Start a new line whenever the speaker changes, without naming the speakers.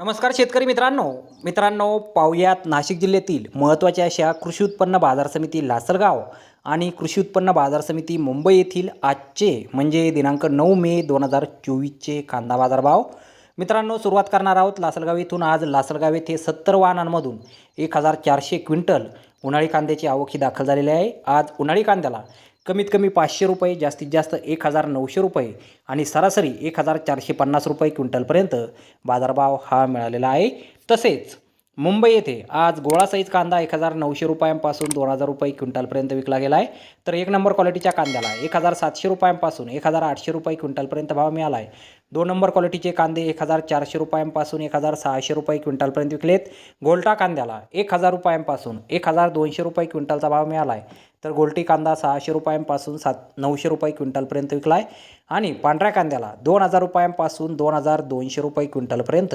नमस्कार शेतकरी मित्रांनो. मित्रांनो पाहुयात नाशिक जिल्ह्यातील महत्त्वाच्या अशा कृषी उत्पन्न बाजार समिती लासलगाव आणि कृषी उत्पन्न बाजार समिती मुंबई येथील आजचे म्हणजे दिनांक नऊ मे दोन हजार चोवीसचे कांदा बाजारभाव. मित्रांनो सुरुवात करणार आहोत लासलगाव येथून. आज लासलगाव येथे सत्तर वाहनांमधून एक हजार चारशे क्विंटल उन्हाळी कांद्याची आवक ही दाखल झालेली आहे. आज उन्हाळी कांद्याला कमीत कमी पाचशे रुपये जास्तीत जास्त एक हजार नऊशे रुपये आणि सरासरी एक हजार चारशे पन्नास रुपये क्विंटलपर्यंत बाजारभाव हा मिळालेला आहे. तसेच मुंबई येथे आज गोळा साईज कांदा एक हजार नऊशे रुपयांपासून दोन हजार रुपये क्विंटलपर्यंत विकला गेला आहे तर एक नंबर क्वालिटीच्या कांद्याला एक हजार सातशे रुपयांपासून एक हजार आठशे रुपये क्विंटलपर्यंत भाव मिळाला आहे दोन नंबर क्वालिटीचे कांदे एक हजार चारशे रुपयांपासून एक हजार सहाशे रुपये क्विंटलपर्यंत विकलेत. गोल्टा कांद्याला एक हजार रुपयांपासून एक हजार दोनशे रुपये क्विंटलचा भाव मिळाला आहे तर गोल्टी कांदा सहाशे रुपयांपासून सात नऊशे रुपये क्विंटलपर्यंत विकला आहे आणि पांढऱ्या कांद्याला दोन हजार रुपयांपासून दोन हजार दोनशे रुपये क्विंटलपर्यंत